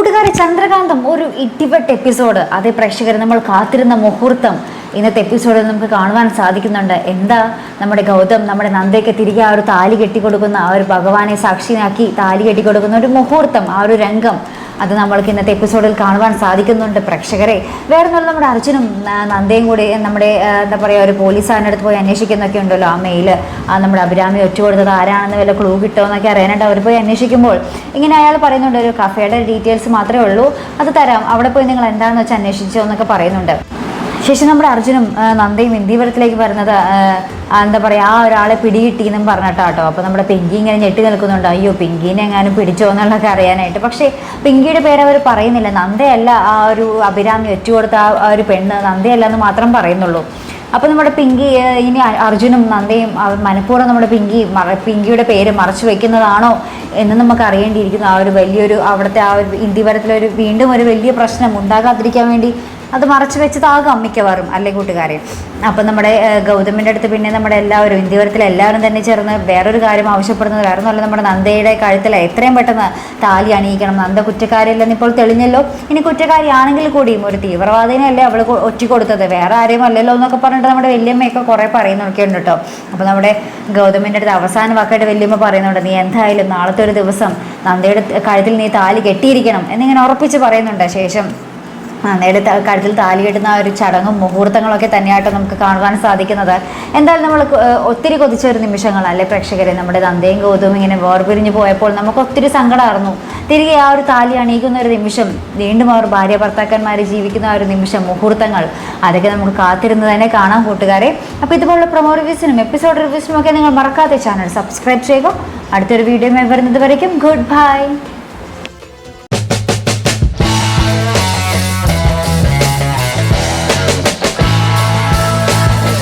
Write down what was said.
കൂട്ടുകാരെ ചന്ദ്രകാന്തം ഒരു ഇട്ടിവട്ട് എപ്പിസോഡ് അതേ പ്രേക്ഷകർ നമ്മൾ കാത്തിരുന്ന മുഹൂർത്തം. ഇന്നത്തെ എപ്പിസോഡിൽ നമുക്ക് കാണുവാൻ സാധിക്കുന്നുണ്ട്. എന്താ നമ്മുടെ ഗൗതം നമ്മുടെ നന്ദയ്ക്ക് തിരികെ ആ ഒരു താലി കെട്ടിക്കൊടുക്കുന്ന ആ ഒരു ഭഗവാനെ സാക്ഷിയാക്കി താലി കെട്ടിക്കൊടുക്കുന്ന ഒരു മുഹൂർത്തം ആ ഒരു രംഗം. അത് നമ്മൾക്ക് ഇന്നത്തെ എപ്പിസോഡിൽ കാണുവാൻ സാധിക്കുന്നുണ്ട്. പ്രേക്ഷകരെ വേറെ നമ്മുടെ അർജുനും നന്ദയും കൂടി നമ്മുടെ എന്താ പറയുക ഒരു പോലീസുകാരന്റെ അടുത്ത് പോയി അന്വേഷിക്കുന്നൊക്കെ ഉണ്ടല്ലോ ആ മെയിൽ ആ നമ്മുടെ അഭിരാമി ഒറ്റ കൊടുത്തത് ആരാണെന്ന് വല്ല ക്ലൂ കിട്ടുമോ എന്നൊക്കെ അറിയാനായിട്ട് അവർ പോയി അന്വേഷിക്കുമ്പോൾ ഇങ്ങനെ അയാൾ പറയുന്നുണ്ട് ഒരു കഫേയുടെ ഡീറ്റെയിൽസ് മാത്രമേ ഉള്ളൂ അത് തരാം. അവിടെ പോയി നിങ്ങൾ എന്താണെന്ന് വെച്ചാൽ അന്വേഷിച്ചോ എന്നൊക്കെ പറയുന്നുണ്ട്. ശേഷം നമ്മുടെ അർജുനും നന്ദയും ഇന്ത്യവരത്തിലേക്ക് വരുന്നത് എന്താ പറയുക ആ ഒരാളെ പിടികിട്ടി എന്നും പറഞ്ഞിട്ടാട്ടോ അപ്പോൾ നമ്മുടെ പിങ്കി ഇങ്ങനെ ഞെട്ടി നിൽക്കുന്നുണ്ട്. അയ്യോ പിങ്കീനെ എങ്ങാനും പിടിച്ചോ എന്നുള്ളതൊക്കെ അറിയാനായിട്ട്. പക്ഷേ പിങ്കിയുടെ പേര് അവർ പറയുന്നില്ല. നന്ദയല്ല ആ ഒരു അഭിരാമി ഒറ്റുകൊടുത്ത ആ ഒരു പെണ്ണ്. നന്ദയല്ല എന്ന് മാത്രം പറയുന്നുള്ളൂ. അപ്പോൾ നമ്മുടെ പിങ്കി ഇനി അർജുനും നന്ദയും മനഃപൂർവം നമ്മുടെ പിങ്കി മറ പിങ്കിയുടെ പേര് മറച്ചു വെക്കുന്നതാണോ എന്ന് നമുക്ക് അറിയേണ്ടിയിരിക്കുന്നു. ആ ഒരു വലിയൊരു അവിടുത്തെ ആ ഒരു ഇന്ത്യവരത്തിലൊരു വീണ്ടും ഒരു വലിയ പ്രശ്നം ഉണ്ടാകാതിരിക്കാൻ വേണ്ടി അത് മറച്ചു വെച്ചതാകാം മിക്കവാറും അല്ലെ കൂട്ടുകാരെ? അപ്പം നമ്മുടെ ഗൗതമിന്റെ അടുത്ത് പിന്നെ നമ്മുടെ എല്ലാവരും ഇന്ത്യവരത്തിലെ എല്ലാവരും തന്നെ ചേർന്ന് വേറൊരു കാര്യം ആവശ്യപ്പെടുന്നത് വേറെ ഒന്നുമല്ല നമ്മുടെ നന്ദയുടെ കഴുത്തിൽ എത്രയും പെട്ടെന്ന് താലി അണിയിക്കണം. നന്ദ കുറ്റക്കാരില്ലെന്ന് ഇപ്പോൾ തെളിഞ്ഞല്ലോ. ഇനി കുറ്റക്കാരിയാണെങ്കിൽ കൂടിയും ഒരു തീവ്രവാദിനെയല്ലേ അവൾ ഒറ്റ കൊടുത്തത്? വേറെ ആരെയും അല്ലല്ലോ എന്നൊക്കെ പറഞ്ഞിട്ട് നമ്മുടെ വല്യമ്മയൊക്കെ കുറേ പറയുന്നൊക്കെ ഉണ്ട് കേട്ടോ. അപ്പോൾ നമ്മുടെ ഗൗതമിന്റെ അടുത്ത് അവസാന വാക്കായിട്ട് വല്യമ്മ പറയുന്നുണ്ട് നീ എന്തായാലും നാളത്തെ ഒരു ദിവസം നന്ദയുടെ കഴുത്തിൽ നീ താലി കെട്ടിയിരിക്കണം എന്നിങ്ങനെ ഉറപ്പിച്ച് പറയുന്നുണ്ട്. ശേഷം ത- കഴുത്തിൽ താലി കെട്ടുന്ന ആ ഒരു ചടങ്ങും മുഹൂർത്തങ്ങളൊക്കെ തന്നെയായിട്ട് നമുക്ക് കാണുവാൻ സാധിക്കുന്നത്. എന്തായാലും നമ്മൾ ഒത്തിരി കൊതിച്ച ഒരു നിമിഷങ്ങളല്ലേ പ്രേക്ഷകരെ? നമ്മുടെ നന്ദയും ഗൗതവും ഇങ്ങനെ വേർപിരിഞ്ഞ് പോയപ്പോൾ നമുക്ക് ഒത്തിരി സങ്കടമായിരുന്നു തിരികെ ആ ഒരു താലി അണിയിക്കുന്ന ഒരു നിമിഷം വീണ്ടും അവർ ഭാര്യ ഭർത്താക്കന്മാർ ജീവിക്കുന്ന ആ ഒരു നിമിഷം മുഹൂർത്തങ്ങൾ അതൊക്കെ നമുക്ക് കാത്തിരുന്ന് തന്നെ കാണാം കൂട്ടുകാരെ. അപ്പോൾ ഇതുപോലുള്ള പ്രൊമോ റിവ്യൂസിനും എപ്പിസോഡ് റിവ്യൂസിനും ഒക്കെ നിങ്ങൾ മറക്കാതെ ചാനൽ സബ്സ്ക്രൈബ് ചെയ്യുക. അടുത്തൊരു വീഡിയോ വരുന്നത് വരയ്ക്കും. Good bye